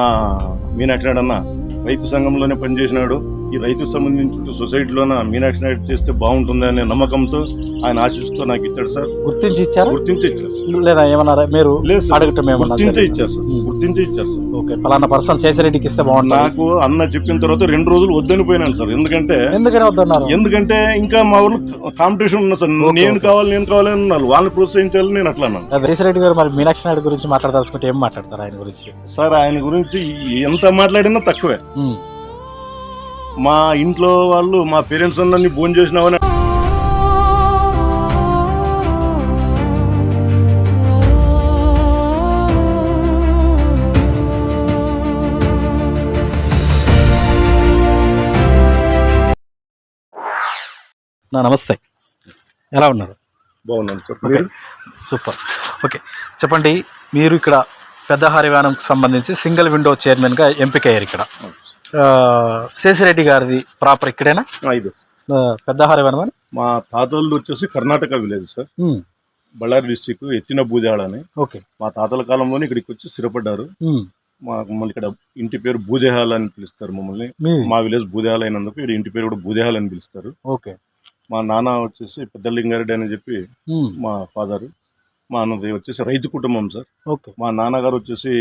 ఆ, రైతు సంఘంలోనే పనిచేసినాడు. ఈ రైతు సంబంధించిన సొసైటీలోన మీనాక్షి నాయుడు చేస్తే బాగుంటుంది అనే నమ్మకంతో ఆయన ఆశిస్తూ నాకు ఇచ్చాడు సార్. గుర్తించి ఇచ్చారా? గుర్తించి ఇచ్చారు లేదా ఏమన్నారా మీరు లేదు అడగటం ఏమన్నా గుర్తించే? ఇచ్చారు సార్. గుర్తించే ఇచ్చారు సార్. ఓకే పలానా పర్సన్ శేషరెడ్డికి ఇస్తే బాగుంటుంది. నాకు అన్న చెప్పిన తర్వాత రెండు రోజులు వద్దని పోయినాను సార్. ఎందుకంటే ఎందుకని వద్దన్నారు? ఎందుకంటే ఇంకా మా ఊర్లో కాంపిటీషన్ ఉన్నది సార్. నేను. కావాలి నేను కావాలి అని ఉన్నారు. వాళ్ళని ప్రోత్సహించాలి నేను అట్లా అన్నాను. శేషరెడ్డి గారు మరి మీనాక్షి నాయుడు గురించి మాట్లాడదలుచుకుంటే ఏం మాట్లాడతారు ఆయన గురించి? సార్ ఆయన గురించి ఎంత మాట్లాడినా తక్కువే. మా ఇంట్లో వాళ్ళు మా పేరెంట్స్ అందరినీ భోజనం చేసినావని నా నమస్తే. ఎలా ఉన్నారు? బాగున్నాను సార్. సూపర్. ఓకే. చెప్పండి మీరు ఇక్కడ పెద్ద హరివానంకి సంబంధించి సింగిల్ విండో చైర్మన్గా ఎంపికయ్యారు ఇక్కడ. ఆ, శేషరెడ్డి గారిది ప్రాపర్ ఇక్కడేనా? ఐదు ఆ, పెద్ద హరివానం అని మా తాతలు వచ్చేసి Karnataka village sir. Ballari district ఎత్తిన బూజాడ అని. ఓకే. మా తాతల కాలంలోనే ఇక్కడికి వచ్చి స్థిరపడ్డారు. మా మమ్మల్ని ఇక్కడ ఇంటి పేరు బూదేహాల్ అని పిలుస్తారు మమ్మల్ని. మా? విలేజ్ బూదేహాల్ అయినందుకు ఇక్కడ ఇంటి పేరు కూడా బూదేహాల్ అని పిలుస్తారు. ఓకే. మా నాన్న వచ్చేసి పెద్దలింగారెడ్డి అని చెప్పి. మా ఫాదర్. మా అన్నది వచ్చేసి రైతు కుటుంబం సార్. ఓకే. మా నాన్నగారు వచ్చేసి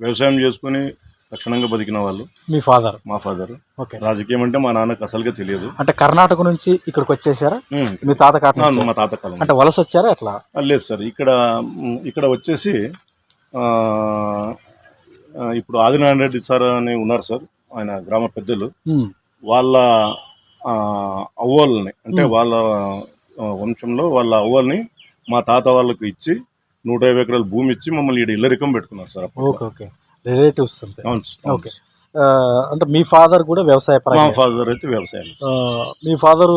వ్యవసాయం చేసుకుని లక్షణంగా బతికిన వాళ్ళు. మీ ఫాదర్ మా ఫాదర్ ఓకే. రాజకీయం అంటే మా నాన్నకు అసలుగా తెలియదు. అంటే కర్ణాటక నుంచి ఇక్కడికి వచ్చేసారా. మీ తాత నుంచి? మా తాత కాలం అంటే వలస వచ్చారా ఎట్లా? ఆ, లేదు సార్. ఇక్కడ ఇక్కడ వచ్చేసి ఇప్పుడు ఆదినారాయణ రెడ్డి సార్ అని ఉన్నారు సార్. ఆయన గ్రామ పెద్దలు. వాళ్ళ అవ్వల్ని అంటే. వాళ్ళ వంశంలో వాళ్ళ అవ్వల్ని మా తాత వాళ్ళకు ఇచ్చి నూట యాభై ఎకరాల భూమి ఇచ్చి మమ్మల్ని ఇల్లరికం పెట్టుకున్నారు సార్ ఓకే ఓకే. రిలేటివ్స్ అంతే. అవును. ఓకే. అంటే మీ ఫాదర్ కూడా వ్యవసాయ మా పరంగా? ఫాదర్ అయితే వ్యవసాయం మీ ఫాదర్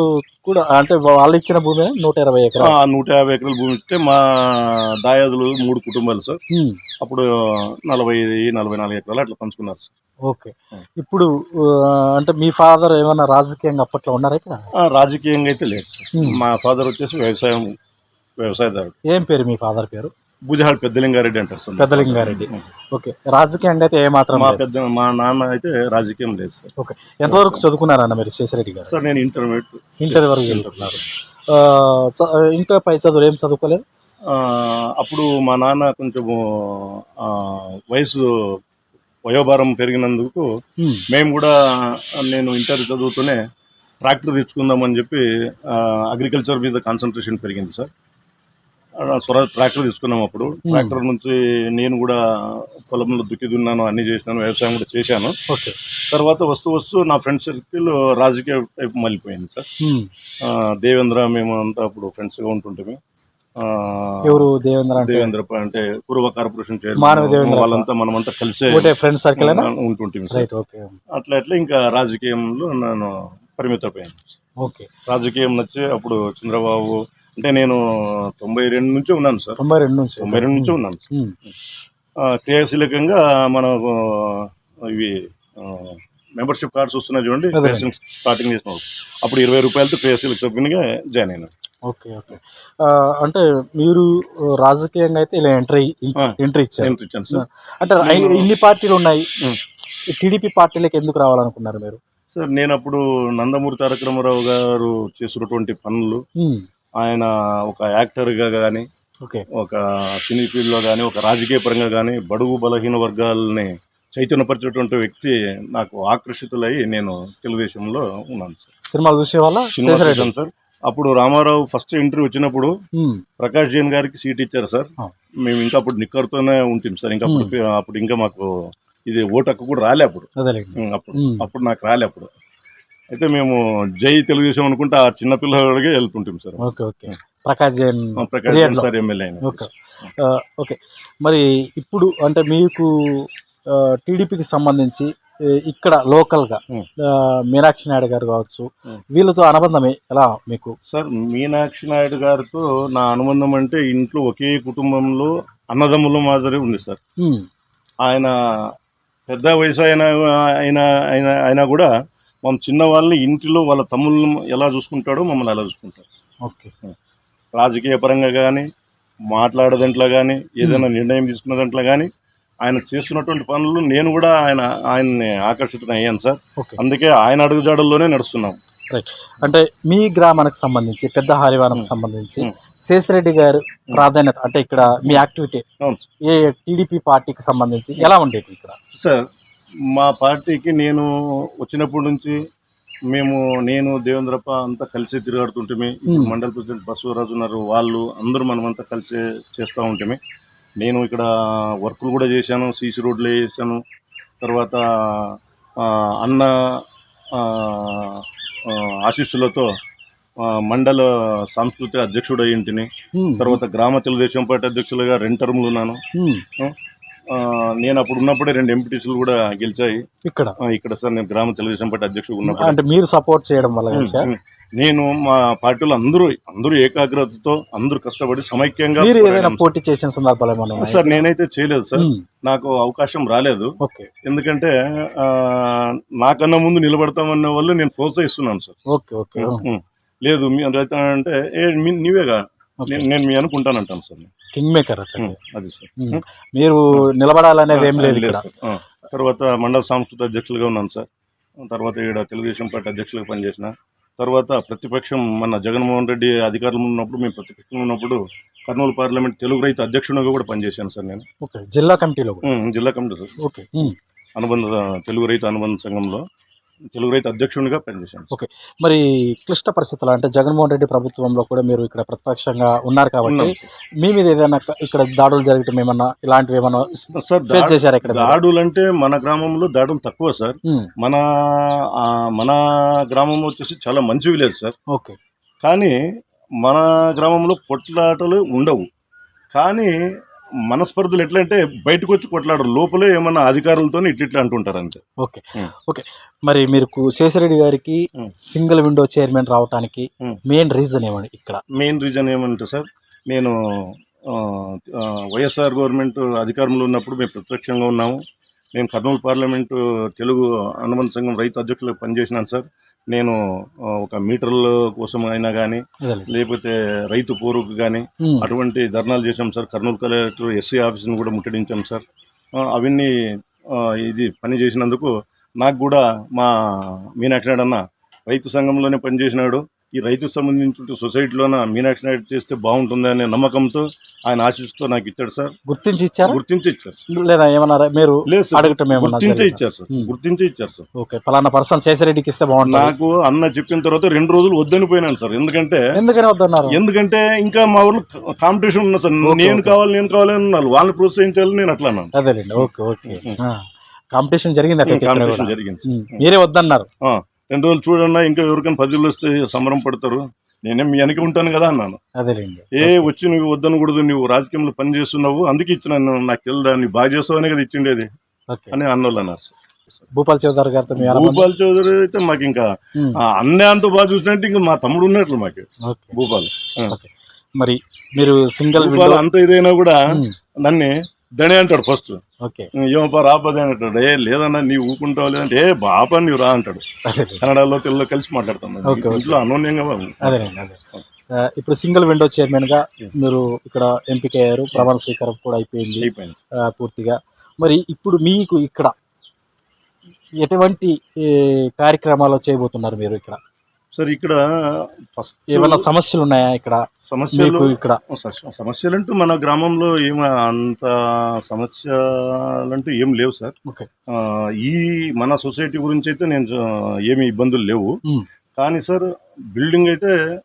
కూడా అంటే వాళ్ళు ఇచ్చిన భూమి నూట ఇరవై ఆ, ఎకరాలు నూట యాభై ఎకరాల భూమి ఇస్తే మా దాయాదులు మూడు కుటుంబాలు సార్. అప్పుడు నలభై నలభై నాలుగు ఎకరాలు అట్లా పంచుకున్నారు సార్. ఓకే. ఇప్పుడు అంటే మీ ఫాదర్ ఏమన్నా రాజకీయంగా అప్పట్లో ఉన్నారా ఇక్కడ? రాజకీయంగా అయితే లేదు సార్. మా ఫాదర్ వచ్చేసి వ్యవసాయం వ్యవసాయదారుడు. ఏం పేరు మీ ఫాదర్ పేరు? బుధిహాల్ పెద్దలింగారెడ్డి అంటారు సార్. పెద్దలింగారెడ్డి. ఓకే. రాజకీయంగా అయితే ఏ మాత్రం మా. పెద్ద మా నాన్న అయితే రాజకీయం లేదు సార్. ఓకే. ఎంతవరకు చదువుకున్నారన్న మీరు శేషరెడ్డి గారు? సార్ నేను ఇంటర్మీడియట్. ఇంటర్ వరకు వెళ్తున్నారు ఇంకా పై చదువులు ఏం చదువుకోలేదు? అప్పుడు మా నాన్న కొంచెం వయసు వయోభారం పెరిగినందుకు. మేము కూడా నేను ఇంటర్ చదువుతూనే ట్రాక్టర్ తెచ్చుకుందామని చెప్పి అగ్రికల్చర్ మీద కాన్సన్ట్రేషన్ పెరిగింది సార్. ఆ, స్వరా ట్రాక్టర్ తీసుకున్నాం అప్పుడు. ట్రాక్టర్ నుంచి నేను కూడా పొలంలో దుక్కి దున్నాను అన్ని చేసినాను వ్యవసాయం కూడా చేశాను. ఓకే. తర్వాత వస్తూ వస్తూ నా ఫ్రెండ్ సర్కిల్ రాజకీయ వైపు మళ్ళీపోయింది సార్. దేవేంద్ర మేము అంతా అప్పుడు ఫ్రెండ్స్గా ఉంటుంటే ఎవరు దేవేంద్ర అంటే? దేవేంద్ర అంటే పూర్వ కార్పొరేషన్ చైర్మన్ వాళ్ళంతా మనమంతా కలిసే ఫ్రెండ్ సర్కిల్ ఉంటుంటే అట్లా అట్లా ఇంకా రాజకీయంలో నేను పరిమితపోయాను ఓకే. రాజకీయం నచ్చి అప్పుడు చంద్రబాబు అంటే నేను తొంభై రెండు నుంచి ఉన్నాను సార్. తొంభై రెండు నుంచి. తొంభై రెండు నుంచి ఉన్నాను క్రియాశీలకంగా మనకు ఇవి మెంబర్షిప్ కార్డ్స్ వస్తున్నాయి చూడండి స్టార్టింగ్ చేసినప్పుడు అప్పుడు ఇరవై రూపాయలతో క్రియాశీలక సభ్యునిగా జాయిన్ అయినాను ఓకే ఓకే. అంటే మీరు రాజకీయంగా అయితే ఇలా ఎంట్రీ. ఎంట్రీ ఇచ్చారు. నేను ఇచ్చాను సార్. అంటే నేను- ఇన్ని పార్టీలు ఉన్నాయి. టీడీపీ పార్టీలకు ఎందుకు రావాలనుకున్నారు మీరు? సార్ నేను అప్పుడు నందమూరి తారక రామారావు గారు చేసినటువంటి పనులు. ఆయన ఒక యాక్టర్గా కానీ ఓకే. ఒక సినీ ఫీల్డ్లో కానీ ఒక రాజకీయ పరంగా కానీ బడుగు బలహీన వర్గాలని చైతన్యపరిచేటువంటి వ్యక్తి నాకు ఆకర్షితులై నేను తెలుగుదేశంలో ఉన్నాను సార్. సినిమాలు చూసే వాళ్ళ? Cinema sir. అప్పుడు రామారావు ఫస్ట్ ఎంట్రీ వచ్చినప్పుడు. ప్రకాష్ జైన్ గారికి సీట్ ఇచ్చారు సార్. మేము ఇంకా అప్పుడు నిక్కర్తోనే ఉంటాం సార్. ఇంకా అప్పుడు అప్పుడు ఇంకా మాకు ఇది ఓటు హక్కు కూడా రాలే అప్పుడు. అప్పుడు నాకు రాలే అప్పుడు. అయితే మేము జై తెలుగుదేశం అనుకుంటే ఆ చిన్న పిల్లలకే వెళ్తుంటాం sir. Okay okay. Prakash Jain Prakash. Sir MLA okay. Okay. మరి ఇప్పుడు అంటే మీకు టీడీపీకి సంబంధించి ఇక్కడ లోకల్గా మీనాక్షి నాయుడు గారు కావచ్చు. వీళ్ళతో అనుబంధమే ఎలా మీకు? సార్ మీనాక్షి నాయుడు గారితో నా అనుబంధం అంటే ఇంట్లో ఒకే కుటుంబంలో అన్నదమ్ముల మాదిరి ఉంది సార్. ఆయన పెద్ద వయసు అయినా అయినా అయినా అయినా కూడా మనం చిన్న వాళ్ళని ఇంటిలో వాళ్ళ తమ్ముళ్ళని ఎలా చూసుకుంటాడో మమ్మల్ని అలా చూసుకుంటాడు ఓకే. రాజకీయ పరంగా కానీ మాట్లాడేదంట్లో కానీ ఏదైనా నిర్ణయం తీసుకున్న దాంట్లో కానీ ఆయన చేస్తున్నటువంటి పనులు నేను కూడా ఆయన ఆయన్ని ఆకర్షితం అయ్యాను సార్. అందుకే ఆయన అడుగుజాడల్లోనే నడుస్తున్నాం. రైట్. అంటే మీ గ్రామానికి సంబంధించి పెద్ద హారివానికి సంబంధించి. శేషిరెడ్డి గారు ప్రాధాన్యత అంటే ఇక్కడ మీ యాక్టివిటీ. ఏ టీడీపీ పార్టీకి సంబంధించి ఎలా ఉండేది ఇక్కడ? సార్ మా పార్టీకి నేను వచ్చినప్పటి నుంచి మేము నేను దేవేంద్రప్ప అంతా కలిసి తిరుగాడుతుంటే. మండల ప్రెసిడెంట్ బసవరాజు ఉన్నారు. వాళ్ళు అందరూ మనమంతా కలిసి చేస్తూ ఉంటే నేను ఇక్కడ వర్కులు కూడా చేశాను సీసీ రోడ్లు వేసాను. తర్వాత అన్న ఆశీస్సులతో మండల సాంస్కృతిక అధ్యక్షుడు అయ్యింటిని. తర్వాత గ్రామ తెలుగుదేశం పార్టీ అధ్యక్షులుగా రెండు టర్ములు ఉన్నాను నేను అప్పుడు ఉన్నప్పుడే రెండు ఎంపీటీసీలు కూడా గెలిచాయి. ఇక్కడ? ఇక్కడ సార్ నేను గ్రామ తెలుగుదేశం పార్టీ అధ్యక్షుడు ఉన్నప్పుడు. అంటే మీరు సపోర్ట్ చేయడం వల్ల నేను మా పార్టీలో అందరూ అందరూ ఏకాగ్రతతో అందరూ కష్టపడి సమైక్యంగా మీరు ఏదైనా పోటీ చేసిన సందర్భాలు సార్. నేనైతే చేయలేదు సార్. నాకు అవకాశం రాలేదు. ఓకే. ఎందుకంటే ఆ, నాకన్నా ముందు నిలబడతామన్న వాళ్ళు నేను ప్రోత్సహిస్తున్నాను సార్. Okay okay. లేదు మీ రైతు అంటే ఏ నీవేగా. నేను నేను మీ అనుకుంటానంటాను సార్. నేను. కింగ్ మేకర్ అది సార్. మీరు నిలబడాలనేది ఏం లేదు సార్. తర్వాత మండల సాంస్కృతిక అధ్యక్షులుగా ఉన్నాను సార్. తర్వాత ఇక్కడ తెలుగుదేశం పార్టీ అధ్యక్షులుగా పనిచేసిన. తర్వాత ప్రతిపక్షం మన జగన్మోహన్ రెడ్డి అధికారంలో ఉన్నప్పుడు మేము ప్రతిపక్షంలో ఉన్నప్పుడు కర్నూలు పార్లమెంట్ తెలుగు రైతు అధ్యక్షునిగా కూడా పనిచేశాను సార్ నేను. ఓకే. జిల్లా కమిటీలో జిల్లా కమిటీ సార్. ఓకే. అనుబంధ తెలుగు రైతు అనుబంధ సంఘంలో. తెలుగు రైతు అధ్యక్షునిగా పనిచేశాను. ఓకే మరి క్లిష్ట పరిస్థితులు అంటే జగన్మోహన్ రెడ్డి ప్రభుత్వంలో కూడా మీరు ఇక్కడ ప్రతిపక్షంగా ఉన్నారు కాబట్టి. మీ మీద ఏదైనా ఇక్కడ దాడులు జరగటం ఏమన్నా ఇలాంటివి ఏమన్నా సార్ ఫేస్ చేశారు ఇక్కడ? దాడులు అంటే మన గ్రామంలో దాడులు తక్కువ సార్. మన మన గ్రామం వచ్చేసి చాలా మంచి విలేజ్ సార్ ఓకే కానీ మన గ్రామంలో కొట్లాటలు ఉండవు కానీ మనస్పర్ధలు ఎట్లా అంటే బయటకు వచ్చి కొట్లాడరు లోపలే ఏమన్నా అధికారులతో ఇట్లా ఇట్లా అంటుంటారు అంతే ఓకే. ఓకే మరి మీరు శేషరెడ్డి గారికి. సింగిల్ విండో చైర్మన్ రావడానికి. మెయిన్ రీజన్ ఏమండి ఇక్కడ మెయిన్ రీజన్ ఏమంటే సార్ నేను వైఎస్ఆర్ గవర్నమెంట్ అధికారంలో ఉన్నప్పుడు మేము ప్రత్యక్షంగా ఉన్నాము నేను కర్నూలు పార్లమెంటు తెలుగు అనుబంధ సంఘం రైతు అధ్యక్షులకు పనిచేసినాను సార్ నేను ఒక మీటర్ల కోసం అయినా కానీ. లేకపోతే రైతు పోరుకు కానీ. అటువంటి ధర్నాలు చేశాం సార్ కర్నూలు కలెక్టర్ ఎస్సీ ఆఫీస్ని కూడా ముట్టడించాం సార్ అవన్నీ ఇది పని చేసినందుకు నాకు కూడా మా మీనాక్షి అన్న రైతు సంఘంలోనే పనిచేసినాడు ఈ రైతుకు సంబంధించిన సొసైటీలోన మీనాక్షి నాయుడు చేస్తే బాగుంటుంది అనే నమ్మకంతో ఆయన ఆశిస్తూ నాకు ఇచ్చాడు సార్. గుర్తించి ఇచ్చారా? గుర్తించి ఇచ్చారు. లేదా ఏమన్నా మీరు అడగటం గుర్తించే? ఇచ్చారు సార్. గుర్తించే ఇచ్చారు సార్. ఓకే పలానా పర్సన్ శేషరెడ్డికి ఇస్తే బాగుంటుంది. నాకు అన్న చెప్పిన తర్వాత రెండు రోజులు వద్దని పోయినాను సార్. ఎందుకంటే ఎందుకని వద్దన్నారు? ఎందుకంటే ఇంకా మా ఊర్లో కాంపిటీషన్ ఉన్నది సార్. నేను. కావాలి నేను కావాలి అని ఉన్నారు. వాళ్ళని ప్రోత్సహించాలి నేను అట్లా అన్నాను. అదేలేండి. Okay okay. కాంపిటీషన్ జరిగింది ఉమ్. మీరే వద్దన్నారు. రెండు రోజులు చూడన్నా ఇంకా ఎవరికైనా పదిలు వస్తే సంబరం పడతారు నేనేం మీ వెనక ఉంటాను కదా అన్నాను అదేలేండి ఏ వచ్చి నువ్వు వద్దనకూడదు నువ్వు రాజకీయంలో పని చేస్తున్నావు అందుకే ఇచ్చిన నాకు తెలియదా నీ బాగా చేస్తావనే కదా ఇచ్చిండేది అని అన్నోళ్ళు అన్నారు. భూపాల్ చౌదరి గారితో? భూపాల్ చౌదరి అయితే మాకు ఇంకా ఉమ్. ఆ, అన్నే అంత బాగా చూసినట్టు ఇంకా మా తమ్ముడు ఉన్నట్లు మాకు భూపాల్ మరి మీరు సింగిల్ అంత ఇదైనా కూడా. నన్ను దణే అంటాడు ఫస్ట్ ఓకే. ఏమప్పా రాపదే అంటాడు. ఏ లేదన్నా నీవు ఊకుంటావు లేదంటే ఏ బాపా నీవు రా అంటాడు. కన్నడలో తెలుగులో కలిసి మాట్లాడతాం. ఇంట్లో అనోన్యంగా బాబు. ఇప్పుడు సింగిల్ విండో చైర్మన్గా మీరు ఇక్కడ ఎంపిక అయ్యారు. ప్రమాణ స్వీకారం కూడా అయిపోయింది. పూర్తిగా. మరి ఇప్పుడు మీకు ఇక్కడ ఎటువంటి కార్యక్రమాలు చేయబోతున్నారు మీరు ఇక్కడ? సార్ ఇక్కడ ఫస్ట్ ఏమైనా సమస్యలు ఉన్నాయా ఇక్కడ? సమస్యలు ఇక్కడ? స- సమస్యలంటూ మన గ్రామంలో ఏం అంత సమస్యలంటూ ఏం లేవు సార్. ఈ మన సొసైటీ గురించి అయితే నేను ఏమి ఇబ్బందులు లేవు. కానీ సార్ బిల్డింగ్ అయితే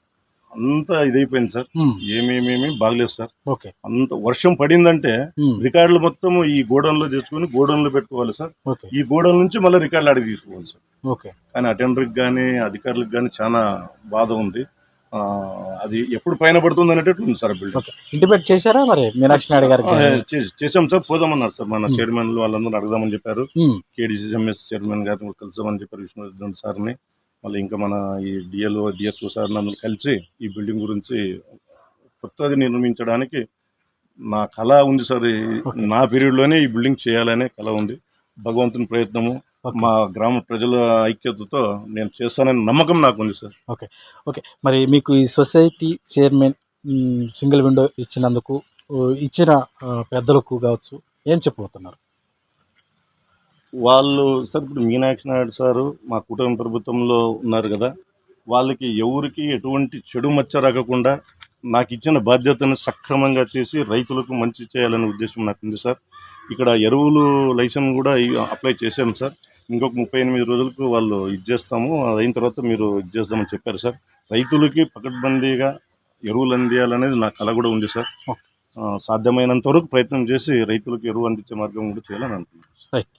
అంత ఇదైపోయింది సార్. ఏమేమేమి బాగలేదు సార్. ఓకే. అంత వర్షం పడిందంటే రికార్డులు మొత్తం ఈ గోడౌన్లో తెచ్చుకొని గోడౌన్లో పెట్టుకోవాలి సార్. ఈ గోడౌన్ నుంచి మళ్ళీ రికార్డులు అడిగి తీసుకోవాలి సార్. ఓకే. కానీ అటెండర్కి కానీ అధికారులకు కానీ చాలా బాధ ఉంది. ఆ, అది ఎప్పుడు పైన పడుతుంది అనేటట్టు ఉంది సార్ బిల్డింగ్ ఇంటిమేట్ చేశారా మరి? మీనాక్షి నాయుడు చే- చేసాం సార్ పోదామన్నారు సార్. మన. చైర్మన్లు వాళ్ళందరూ అడుగుదామని చెప్పారు. కేడీసీఎంఎస్ చైర్మన్ గారిని కూడా కలుద్దామని చెప్పారు విష్ణువర్ధన్ సార్ని. మళ్ళీ ఇంకా మన ఈ డిఎల్ఓ డిఎస్ఓ సార్ని అందరూ కలిసి ఈ బిల్డింగ్ గురించి కొత్తది నిర్మించడానికి నా కళ ఉంది సార్. నా పీరియడ్లోనే ఈ బిల్డింగ్ చేయాలనే కళ ఉంది. భగవంతుని ప్రయత్నము. మా గ్రామ ప్రజల ఐక్యతతో నేను చేస్తానని నమ్మకం నాకు ఉంది సార్. ఓకే. మరి మీకు ఈ సొసైటీ చైర్మన్ సింగిల్ విండో ఇచ్చినందుకు ఇచ్చిన పెద్దలకు కావచ్చు ఏం చెప్పబోతున్నారు? వాళ్ళు సార్ ఇప్పుడు మీనాక్షి నాయుడు సారు మా కుటుంబ ప్రభుత్వంలో ఉన్నారు కదా వాళ్ళకి ఎవరికి ఎటువంటి చెడు మచ్చ రాకుండా నాకు ఇచ్చిన బాధ్యతను సక్రమంగా చేసి రైతులకు మంచి చేయాలనే ఉద్దేశం నాకు ఉంది సార్. ఇక్కడ ఎరువులు లైసెన్స్ కూడా అప్లై చేశాం సార్. ఇంకొక ముప్పై ఎనిమిది రోజులకు వాళ్ళు ఇది చేస్తాము. అది అయిన తర్వాత మీరు ఇది చేద్దామని చెప్పారు సార్. రైతులకి పకడ్బందీగా ఎరువులు అందియాలనేది నా కళ కూడా ఉంది సార్. సాధ్యమైనంత వరకు ప్రయత్నం చేసి రైతులకు ఎరువు అందించే మార్గం కూడా చేయాలని అనుకుంటున్నాను రైట్